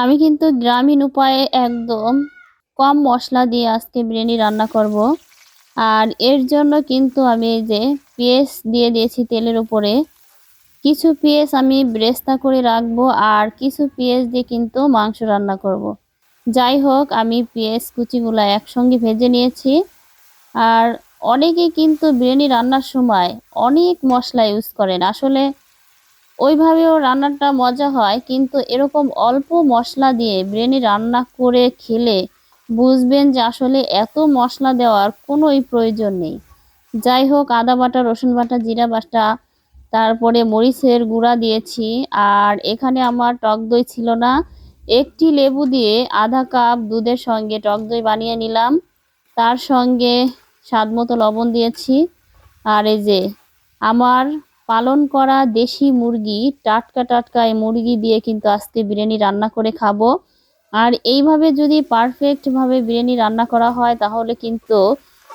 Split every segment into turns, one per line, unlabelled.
আমি কিন্তু গ্রামীণ উপায়ে একদম কম মশলা দিয়ে আজকে বিরিয়ানি রান্না করব। আর এর জন্য কিন্তু আমি এই যে পেঁয়াজ দিয়ে দিয়েছি তেলের উপরে। কিছু পেঁয়াজ আমি ব্রেস্তা করে রাখব আর কিছু পেঁয়াজ দিয়ে কিন্তু মাংস রান্না করব। যাই হোক, আমি পেঁয়াজ কুচিগুলো একসঙ্গে ভেজে নিয়েছি। আর অনেকে কিন্তু বিরিয়ানি রান্নার সময় অনেক মশলা ইউজ করেন। আসলে ওইভাবেও রান্নাটা মজা হয়, কিন্তু এরকম অল্প মশলা দিয়ে বিরিয়ানি রান্না করে খেলে বুঝবেন যে আসলে এত মশলা দেওয়ার কোনোই প্রয়োজন নেই। যাই হোক, আদা বাটা, রসুন বাটা, জিরা বাটা, তারপরে মরিচের গুঁড়া দিয়েছি, আর এখানে আমার টক দই ছিল না। একটি লেবু দিয়ে আধা কাপ দুধের সঙ্গে টক দই বানিয়ে নিলাম। তার সঙ্গে স্বাদ মতো লবণ দিয়েছি। আর এই যে, আমার পালন করা দেশি মুরগি, টাটকা টাটকা এই মুরগি দিয়ে কিন্তু আজকে বিরিয়ানি রান্না করে খাব। আর এইভাবে যদি পারফেক্টভাবে বিরিয়ানি রান্না করা হয়, তাহলে কিন্তু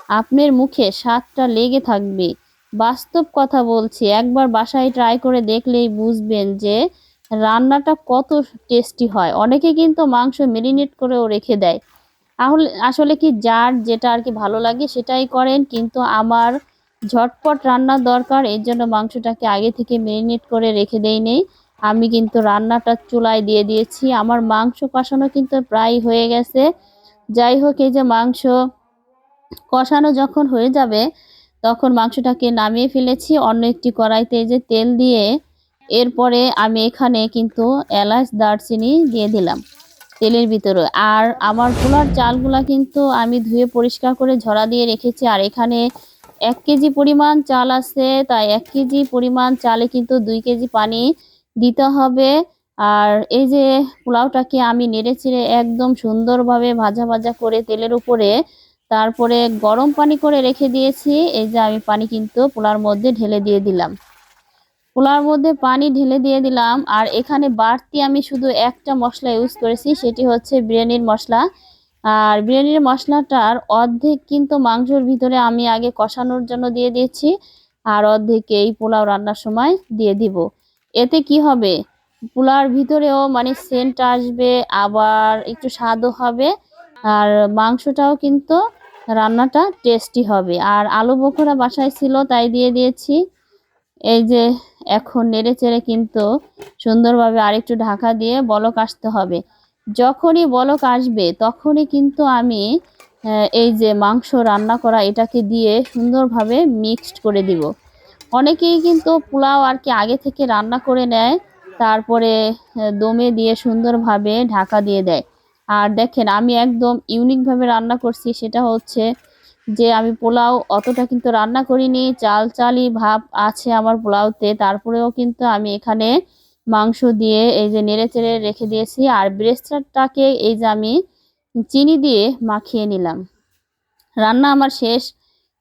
আপনার মুখে স্বাদটা লেগে থাকবে। বাস্তব কথা বলছি, একবার বাসায় ট্রাই করে দেখলেই বুঝবেন যে রান্নাটা কত টেস্টি হয়। অনেকে কিন্তু মাংস মেরিনেট করেও রেখে দেয়। তাহলে আসলে কি যার যেটা আর কি ভালো লাগে সেটাই করেন, কিন্তু আমার ঝটপট রান্নার দরকার, এর জন্য মাংসটাকে আগে থেকে মেরিনেট করে রেখে দেই নেই। আমি কিন্তু রান্নাটা চুলায় দিয়ে দিয়েছি। আমার মাংস কষানো কিন্তু প্রায় হয়ে গেছে। যাই হোক, এই যে মাংস কষানো যখন হয়ে যাবে, তখন মাংসটাকে নামিয়ে ফেলেছি। অন্য একটি কড়াইতে যে তেল দিয়ে এরপরে আমি এখানে কিন্তু এলাচ, দারচিনি দিয়ে দিলাম তেলের ভিতরে। আর আমার পোলার চালগুলা কিন্তু আমি ধুয়ে পরিষ্কার করে ঝরা দিয়ে রেখেছি। আর এখানে এক কেজি পরিমাণ চাল আছে, তাই এক কেজি পরিমাণ চালে কিন্তু দুই কেজি পানি দিতে হবে। আর এই যে পোলাওটাকে আমি নেড়ে চেড়ে একদম সুন্দরভাবে ভাজা ভাজা করে তেলের উপরে তারপরে গরম পানি করে রেখে দিয়েছি। এই যে আমি পানি কিন্তু পোলার মধ্যে ঢেলে দিয়ে দিলাম। পোলার মধ্যে পানি ঢেলে দিয়ে দিলাম। আর এখানে বাড়তি আমি শুধু একটা মশলা ইউজ করেছি, সেটি হচ্ছে বিরিয়ানির মশলা। আর বিরিয়ানির মশলাটার অর্ধেক কিন্তু মাংসর ভিতরে আমি আগে কষানোর জন্য দিয়ে দিয়েছি, আর অর্ধেক এই পোলাও রান্নার সময় দিয়ে দিব। এতে কি হবে? পোলার ভিতরেও মানে সেন্ট আসবে, আবার একটু স্বাদও হবে, আর মাংসটাও কিন্তু রান্নাটা টেস্টি হবে। আর আলু বখরা বাসায় ছিল, তাই দিয়ে দিয়েছি। এই যে এখন নেড়ে চেড়ে কিন্তু সুন্দরভাবে আরেকটু ঢাকা দিয়ে বলক আসতে হবে। যখনই বলক আসবে, তখনই কিন্তু আমি এই যে মাংস রান্না করা, এটাকে দিয়ে সুন্দরভাবে মিক্সড করে দিব। অনেকেই কিন্তু পোলাও আর কি আগে থেকে রান্না করে নেয়, তারপরে দমে দিয়ে সুন্দরভাবে ঢাকা দিয়ে দেয়। আর দেখেন, আমি একদম ইউনিকভাবে রান্না করছি, সেটা হচ্ছে যে আমি পোলাও অতটা কিন্তু রান্না করিনি চাল চালই ভাব আছে আমার পোলাওতে, তারপরেও কিন্তু আমি এখানে মাংস দিয়ে এই যে নেড়ে চেড়ে রেখে দিয়েছি। আর ব্রেস্টারটাকে এই যে আমি চিনি দিয়ে মাখিয়ে নিলাম। রান্না আমার শেষ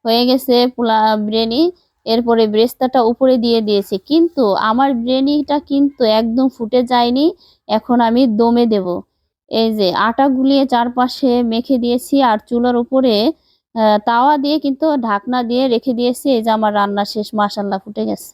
হয়ে গেছে পোলা বিরিয়ানি। এরপরে ব্রেস্তাটা উপরে দিয়ে দিয়েছি। কিন্তু আমার বিরিয়ানিটা কিন্তু একদম ফুটে যায়নি। এখন আমি দমে দেব। এই যে আটা গুলিয়ে চারপাশে মেখে দিয়েছি আর চুলার উপরে তাওয়া দিয়ে কিন্তু ঢাকনা দিয়ে রেখে দিয়েছি। এই যে আমার রান্না শেষ মাসাল্লা ফুটে গেছে।